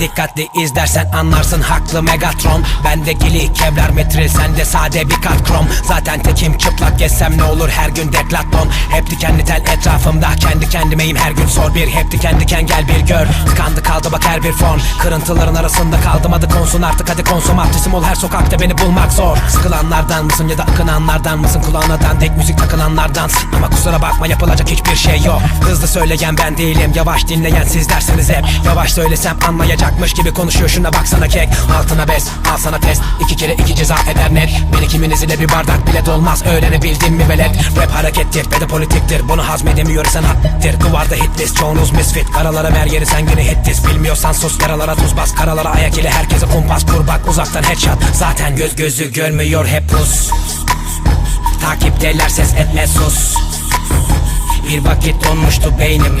Dikkatli izlersen anlarsın haklı Megatron. Bende gili kevlar metril sende sade bir kat krom. Zaten tekim çıplak gezsem ne olur her gün deklaton. Hep dikenli tel etrafımda kendi kendimeyim her gün sor bir. Hep diken diken gel bir gör. Tıkandı kaldı bak her bir fon. Kırıntıların arasında kaldım hadi konsun artık hadi konsomatrisim ol her sokakta beni bulmak zor. Sıkılanlardan mısın ya da akınanlardan mısın? Kulağına dandik müzik takılanlardansın Ama kusura bakma yapılacak hiçbir şey yok. Hızlı söyleyen ben değilim yavaş dinleyen sizlersiniz hep. Yavaş söylesem anlayacakmış gibi konuşuyor. Şuna baksana kek. Altına bes al sana test. İki kere iki ceza eder net. Beni kiminiz ile bir bardak bile dolmaz. Öğrenebildin mi velet? Rap harekettir ve de politiktir. Bunu hazmedemiyorsan hattir Duvarda hit list çoğunuz misfit. Karalara ver yeri sen gene hit list. Bilmiyorsan sus yaralara tuz bas. Karalara ayak ile herkese kumpas kur bak uzaktan headshot. Zaten göz gözü görmüyor hep pus. Takipteler ses etme sus. Bir vakit donmuştu beynim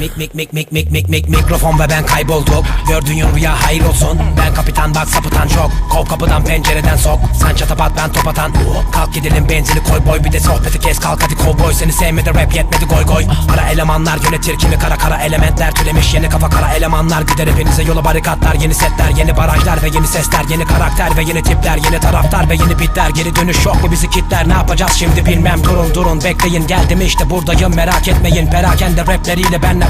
Mik mik mik mik mik mik mik mikrofon ve ben kaybolduk Gördüğün rüya hayır olsun. Ben kapitan bak sapıtan çok. Kov kapıdan pencereden sok. Sen çatapat ben top atan. Kalk gidelim benzini koy boy. Bir de sohbeti kes kalk hadi kovboy Seni sevmedi rap yetmedi goy goy. Ara elemanlar yönetir kimi kara kara elementler Türemiş. Yeni kafa kara elemanlar Gider hepinize. Yola barikatlar Yeni setler yeni barajlar ve yeni sesler. Yeni karakter ve yeni tipler Yeni taraftar ve yeni bitler. Geri dönüş yok mu bizi kitler? Ne yapacağız şimdi bilmem. Durun durun bekleyin. Geldim işte buradayım. Merak etmeyin. Perakende rapleriyle benle